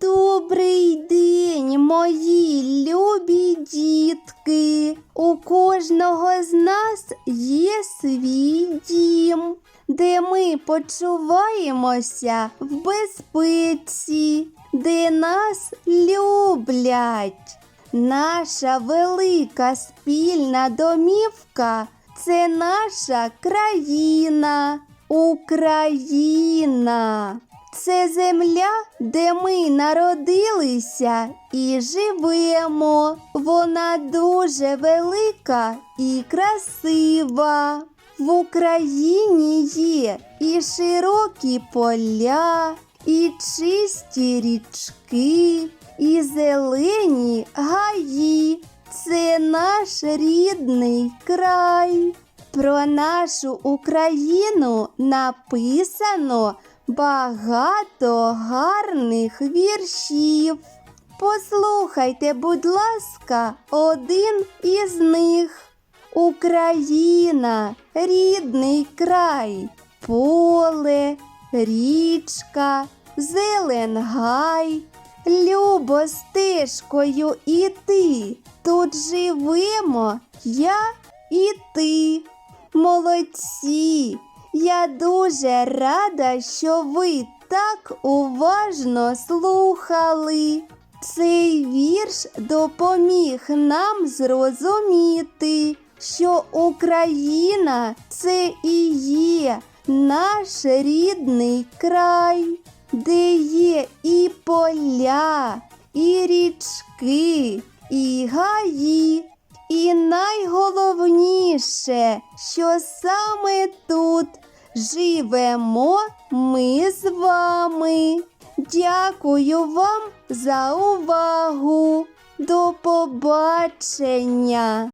Добрий день, мої любі дітки. У кожного з нас є свій дім, де ми почуваємося в безпеці, де нас люблять. Наша велика спільна домівка це наша країна, Україна. Це земля, де ми народилися і живемо. Вона дуже велика і красива. В Україні є і широкі поля, і чисті річки, і зелені гаї. Це наш рідний край. Про нашу Україну написано багато гарних віршів. Послухайте, будь ласка, один із них. Україна, рідний край, поле, річка, зелен гай. Любо стежкою іти. Тут живемо я і ти. Молодці! Я дуже рада, що ви так уважно слухали. Цей вірш допоміг нам зрозуміти, що Україна це і є наш рідний край, де є і поля, і річки, і гаї. І найголовніше, що саме тут живемо ми з вами. Дякую вам за увагу. До побачення!